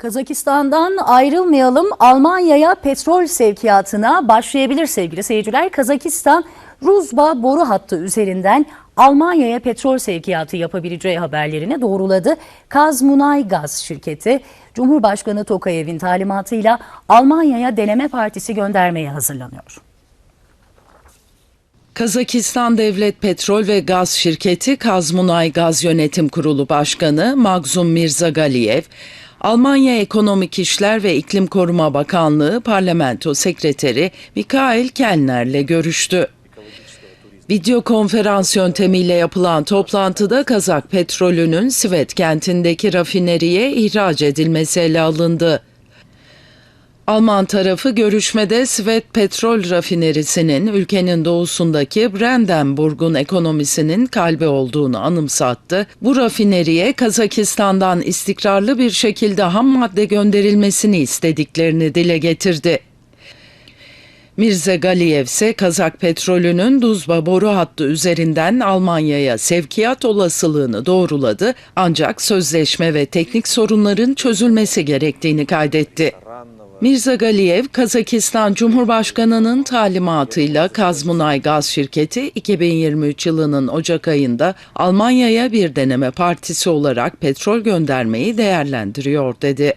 Kazakistan'dan ayrılmayalım. Almanya'ya petrol sevkiyatına başlayabilir sevgili seyirciler. Kazakistan Ruzba boru hattı üzerinden Almanya'ya petrol sevkiyatı yapabileceği haberlerini doğruladı. Kazmunay şirketi Cumhurbaşkanı Tokayev'in talimatıyla Almanya'ya deneme partisi göndermeye hazırlanıyor. Kazakistan Devlet Petrol ve Gaz Şirketi Kazmunay Gaz Yönetim Kurulu Başkanı Magzum Mirzagaliyev, Almanya Ekonomik İşler ve İklim Koruma Bakanlığı Parlamento Sekreteri Mikael Kellner'le görüştü. Video konferans yöntemiyle yapılan toplantıda Kazak petrolünün Sivet kentindeki rafineriye ihraç edilmesi ele alındı. Alman tarafı görüşmede Svet Petrol Rafinerisi'nin ülkenin doğusundaki Brandenburg'un ekonomisinin kalbi olduğunu anımsattı. Bu rafineriye Kazakistan'dan istikrarlı bir şekilde ham madde gönderilmesini istediklerini dile getirdi. Mirze Galiyev ise Kazak petrolünün Duzba boru hattı üzerinden Almanya'ya sevkiyat olasılığını doğruladı ancak sözleşme ve teknik sorunların çözülmesi gerektiğini kaydetti. Mirza Galiyev, Kazakistan Cumhurbaşkanı'nın talimatıyla Kazmunay Gaz Şirketi 2023 yılının Ocak ayında Almanya'ya bir deneme partisi olarak petrol göndermeyi değerlendiriyor dedi.